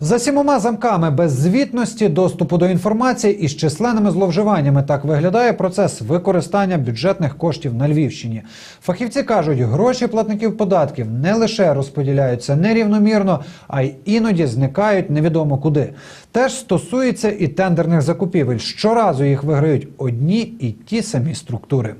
За сімома замками без звітності, доступу до інформації і з численними зловживаннями так виглядає процес використання бюджетних коштів на Львівщині. Фахівці кажуть, гроші платників податків не лише розподіляються нерівномірно, а й іноді зникають невідомо куди. Теж стосується і тендерних закупівель. Щоразу їх виграють одні і ті самі структури.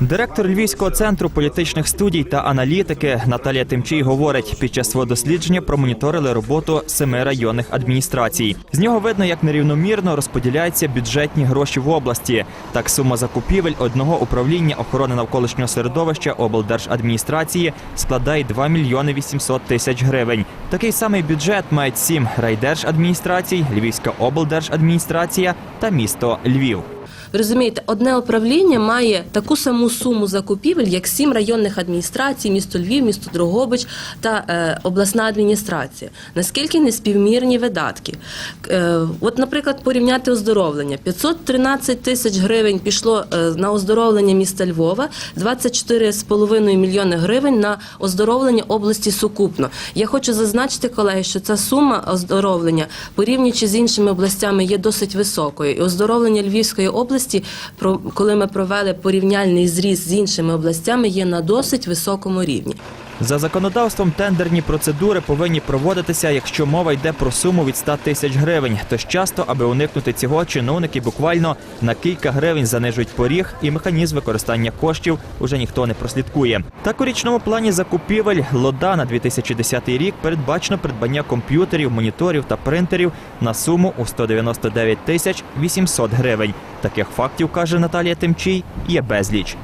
Директор Львівського центру політичних студій та аналітики Наталія Тимчій говорить, під час свого дослідження промоніторили роботу семи районних адміністрацій. З нього видно, як нерівномірно розподіляються бюджетні гроші в області. Так сума закупівель одного управління охорони навколишнього середовища облдержадміністрації складає 2 мільйони 800 тисяч гривень. Такий самий бюджет мають сім райдержадміністрацій, Львівська облдержадміністрація та місто Львів. Ви розумієте, одне управління має таку саму суму закупівель, як сім районних адміністрацій, місто Львів, місто Дрогобич та е, обласна адміністрація. Наскільки неспівмірні видатки? Е, от, наприклад, порівняти оздоровлення. 513 тисяч гривень пішло е, на оздоровлення міста Львова, 24,5 мільйони гривень на оздоровлення області сукупно. Я хочу зазначити, колеги, що ця сума оздоровлення, порівнюючи з іншими областями, є досить високою. І оздоровлення Львівської області, про- коли ми провели порівняльний зріз з іншими областями, є на досить високому рівні. За законодавством тендерні процедури повинні проводитися, якщо мова йде про суму від 100 тисяч гривень. Тож часто, аби уникнути цього, чиновники буквально на кілька гривень занижують поріг, і механізм використання коштів уже ніхто не прослідкує. Так у річному плані закупівель лода на 2010 рік передбачено придбання комп'ютерів, моніторів та принтерів на суму у 199 тисяч 800 гривень. Таких фактів каже Наталія Тимчій є безліч.